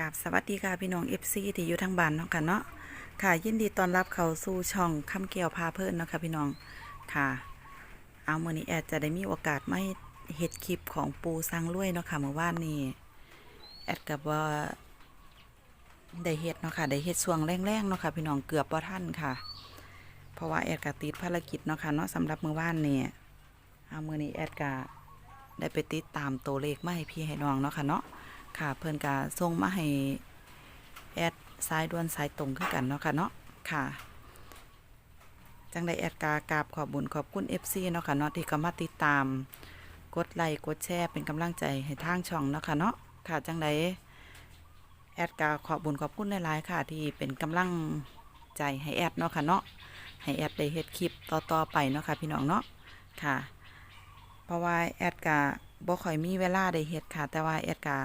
กับสวัสดีค่ะพี่น้อง FC ที่อยู่ทางบ้านเนาะค่ะเนาะค่ะยินดีต้อนรับเข้าสู่ช่องคำเกี่ยวพาเพิ่นเนาะค่ะพี่น้องค่ะ เอามื้อนี้แอดจะได้มีโอกาสไมาเฮ็ดคลิปของปูสังรวยเนาะค่ะเมื่อวานนี้แอดกับว่าได้เฮ็ดเนาะค่ะได้เฮ็ดช่วงแรงๆเนาะค่ะพี่น้องเกือบบ่ทันค่ะ เพราะว่าแอดก็ติดภารกิจเนาะค่ะเนาะสำหรับเมื้อวานนี้เอามื้อนี้แอดก็ได้ไปติดตามตัวเลขมาให้พี่ให้น้องเนาะค่ะเนาะ ค่ะเพื่นกาส่งมาให้แอดสายด่วนสายตรงคือกันเนาะค่ะเนาะค่ะ จังได้แอดกากราบขอบบุญขอบคุณ FC เนาะค่ะเนาะที่ก็มาติดตาม กดไลค์กดแชร์เป็นกำลังใจให้ทางช่องเนาะค่ะเนาะค่ะจังได้แอดกาขอบบุญขอบคุณหลายๆค่ะ ที่เป็นกำลังใจให้แอดเนาะค่ะเนาะให้แอดได้เฮ็ดคลิปต่อๆไปเนาะค่ะพี่น้องเนาะค่ะ เพราะว่าแอดกาบ่ค่อยมีเวลาได้เฮ็ดค่ะ แต่ว่าแอดกา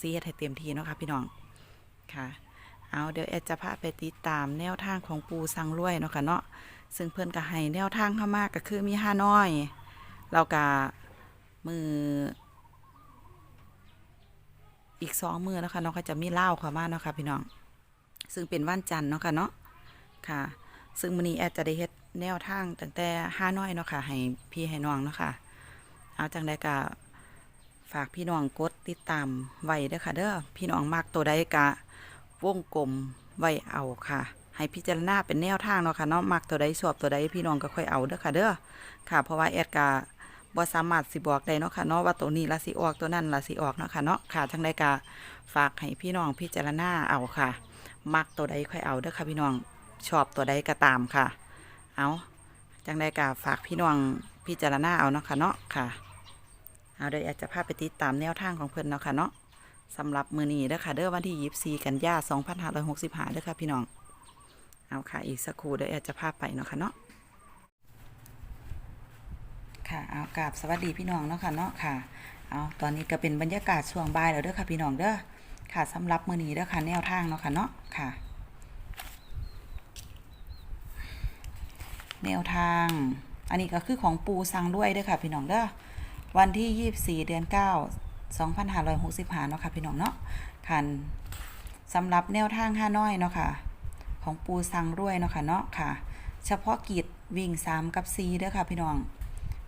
ซีเฮ็ดให้เต็มที่เนาะค่ะพี่น้องค่ะ เอาเดี๋ยวแอดจะพาไปติดตามแนวทางของปูสังรวยเนาะค่ะเนาะซึ่งเพื่อนก็ให้แนวทางเข้ามาก็คือมีห้าน้อย เราก็มือ อีกสองมือเนาะคะเนาะก็จะมีเล่าเข้ามาเนาะค่ะพี่น้อง ซึ่งเป็นวันจันทร์เนาะค่ะเนาะค่ะ ซึ่งมื้อนี้แอดจะได้เฮ็ดแนวทางตั้งแต่ห้าน้อยเนาะค่ะให้พี่ให้น้องเนาะค่ะ เอาจังใดก็ ฝากพี่น้องกดติดตามไว้เด้อค่ะเด้อพี่น้องมากตัวใดกะวงกลมไว้เอาค่ะ ให้พิจารณาเป็นแนวทางเนาะค่ะเนาะมักตัวใดชอบตัวใดพี่น้องก็ค่อยเอาเด้อค่ะเด้อค่ะ เพราะว่าแอดกะบ่สามารถสิบอกได้เนาะค่ะเนาะว่าตัวนี้ละสิออกตัวนั้นละสิออกเนาะค่ะเนาะค่ะจังใดกะฝากให้พี่น้องพิจารณาเอาค่ะ มักตัวใดค่อยเอาเด้อค่ะพี่น้องชอบตัวใดก็ตามค่ะ เอาจังใดกะฝากพี่น้องพิจารณาเอาเนาะค่ะเนาะค่ะ เอาเดี๋ยวแอดจะพาไปติดตามแนวทางของเพิ่นเนาะค่ะเนาะสำหรับมือนี้เด้อค่ะเด้อวันที่24กันยา2565เด้อค่ะพี่น้อง เอาค่ะอีกสักครู่เดี๋ยวแอดจะพาไปเนาะค่ะเนาะค่ะเอากราบสวัสดีพี่น้องเนาะค่ะเนาะค่ะเอาตอนนี้ก็เป็นบรรยากาศช่วงบ่ายแล้วเด้อค่ะพี่น้องเด้อค่ะสำหรับมือนี้เด้อค่ะแนวทางเนาะค่ะเนาะค่ะ แนวทาง อันนี้ก็คือของปูสังด้วยเด้อค่ะพี่น้องเด้อ วันที่ 24 เดือน 9 2565เนาะค่ะพี่น้องเนาะคันสำหรับแนวทางห้าน้อยเนาะค่ะ ของปูสังรวยเนาะค่ะเนาะค่ะ เฉพาะกิจวิ่ง 3 กับ4เด้อค่ะพี่น้อง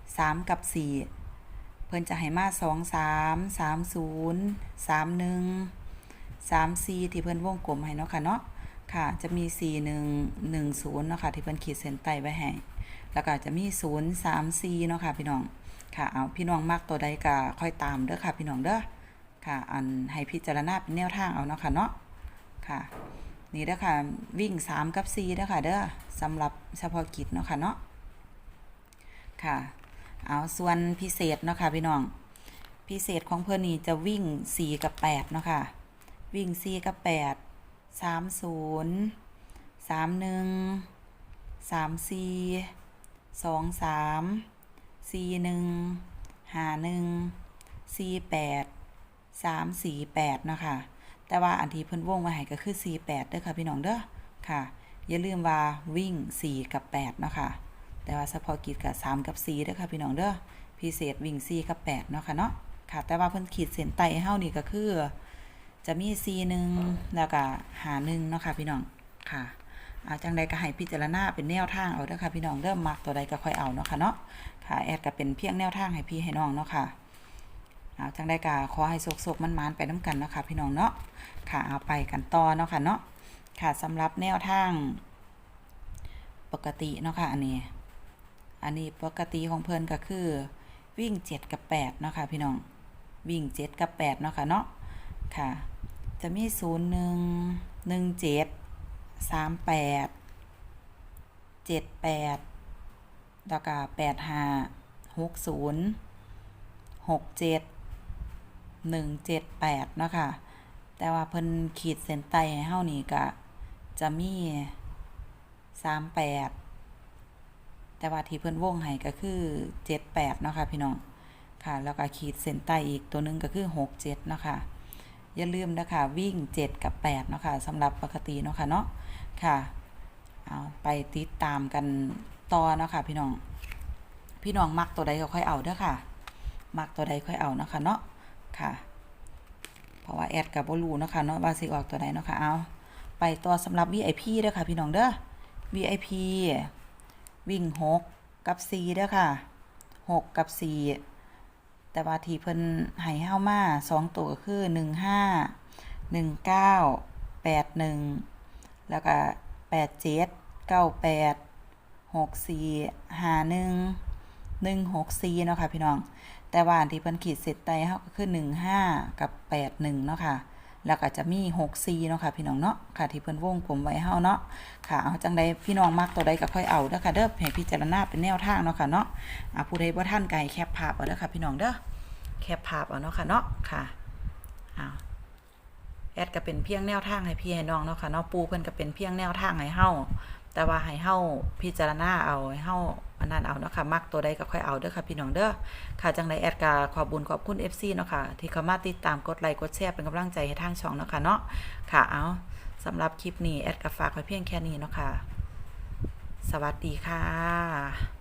3 กับ 4 เพิ่นจะให้มา 2 3 3 0 3 1 3 4ที่เพิ่นวงกลมให้เนาะค่ะเนาะค่ะ จะมี 4 1 1 0เนาะค่ะที่เพิ่นขีดเส้นใต้ไว้ให้แล้วก็จะมี 0 3 4เนาะค่ะพี่น้อง ค่ะเอาพี่น้องมักตัวใดก็ค่อยตามเด้อค่ะ พี่น้องเด้อค่ะ อันให้พิจารณาเป็นแนวทางเอาเนาะค่ะเนาะค่ะ นี่เด้อค่ะวิ่ง 3 กับ4เด้อค่ะเด้อสำหรับเฉพาะกิจเนาะค่ะเนาะค่ะ เอาส่วนพิเศษเนาะค่ะพี่น้องพิเศษของเพื่อนนี่จะวิ่ง 4 กับ 8 เนาะค่ะ วิ่ง 4 กับ 8 3 0 3 1 3 4 2 3 สี่หนึ่งหาหนึ่งสี่แปดสามสี่แปดเนาะค่ะ แต่ว่าอันที่เพิ่นวงไว้ให้ก็คือสี่แปดเด้อค่ะพี่น้องเด้อค่ะ อย่าลืมว่าวิ่งสี่กับแปดเนาะค่ะ แต่ว่าเฉพาะกิจกับสามกับสี่เด้อค่ะพี่น้องเด้อ พิเศษวิ่งสี่กับแปดเนาะค่ะเนาะ ค่ะ แต่ว่าเพิ่นขีดเส้นใต้ให้เฮานี่ก็คือ จะมีสี่หนึ่งแล้วก็หาหนึ่งเนาะค่ะพี่น้อง ค่ะ จังใดก็ให้พิจารณาเป็นแนวทางเอาเด้อค่ะพี่น้องเริ่มมักตัวใดก็ค่อยเอาเนาะค่ะเนาะค่ะแอดก็เป็นเพียงแนวทางให้พี่ให้น้องเนาะค่ะเอาจังใดก็ขอให้โศกๆมันๆไปน้ำกันเนาะค่ะพี่น้องเนาะค่ะเอาไปกันต่อเนาะค่ะเนาะค่ะสำหรับแนวทาง ปกติเนาะค่ะอันนี้ อันนี้ปกติของเพลินก็คือ วิ่ง7กับ8เนาะค่ะพี่น้องวิ่ง7กับ8เนาะค่ะเนาะค่ะ จะมี0 1 1 7 สามแปดเจ็ดแปดแล้วก็แปดห้าหกศูนย์หกเจ็ดหนึ่งเจ็ดแปดเนาะค่ะ แต่ว่าเพิ่นขีดเส้นใต้ให้เฮานี่ก็จะมีสามแปดแต่ว่าที่เพิ่นวงให้ก็คือเจ็ดแปดเนาะค่ะพี่น้องค่ะ แล้วก็ขีดเส้นใต้อีกตัวหนึงก็คือหกเจ็ดเนาะค่ะ อย่าลืมนะคะวิ่ง 7 กับ 8 เนาะค่ะสำหรับปกติเนาะค่ะเนาะค่ะเอาไปติดตามกันต่อเนาะค่ะพี่น้อง พี่น้องมักตัวใดก็ค่อยเอาเด้อค่ะ มักตัวใดค่อยเอาเนาะค่ะเนาะค่ะ เพราะว่าแอดกับบ่รู้เนาะค่ะเนาะว่าสิออกตัวใดเนาะค่ะเอาไปต่อสำหรับ VIP เด้อค่ะ พี่น้องเด้อ VIP วิ่ง 6 กับ4เด้อค่ะ 6 กับ4 แต่ว่าที่เพิ่นให้เฮามา2ตัวก็คือ15 19 81แล้วก็87 98 64 51 164เนาะค่ะพี่น้อง แต่ว่าอันที่เพิ่นขีดเสร็จไตเฮาก็คือ15กับ81เนาะค่ะ แล้วก็จะมี64เนาะค่ะพี่น้องเนาะค่ะที่เพิ่นวงกลมไว้เฮาเนาะค่ะเอาจังใดพี่น้องมักตัวใดก็ค่อยเอาเด้อค่ะเด้อให้พิจารณาเป็นแนวทางเนาะค่ะเนาะอ่าผู้ใดบ่ทันก็ให้แคปภาพเอาเด้อค่ะพี่น้องเด้อแคปภาพเอาเนาะค่ะเนาะค่ะอ้าวแอดก็เป็นเพียงแนวทางให้พี่ให้น้องเนาะค่ะเนาะปูเพิ่นก็เป็นเพียงแนวทางให้เฮา แต่ว่าให้เฮาพิจารณาเอาให้เฮาอันนั้นเอาเนาะค่ะมักตัวใดก็ค่อยเอาเด้อค่ะพี่น้องเด้อค่ะจังไดแอดกาขอบุญขอบคุณ FC เนาะค่ะที่เข้ามาติดตามกดไลค์กดแชร์เป็นกำลังใจให้ทางช่องเนาะค่ะเนาะค่ะเอาสำหรับคลิปนี้แอดกาฝากไว้เพียงแค่นี้เนาะค่ะสวัสดีค่ะ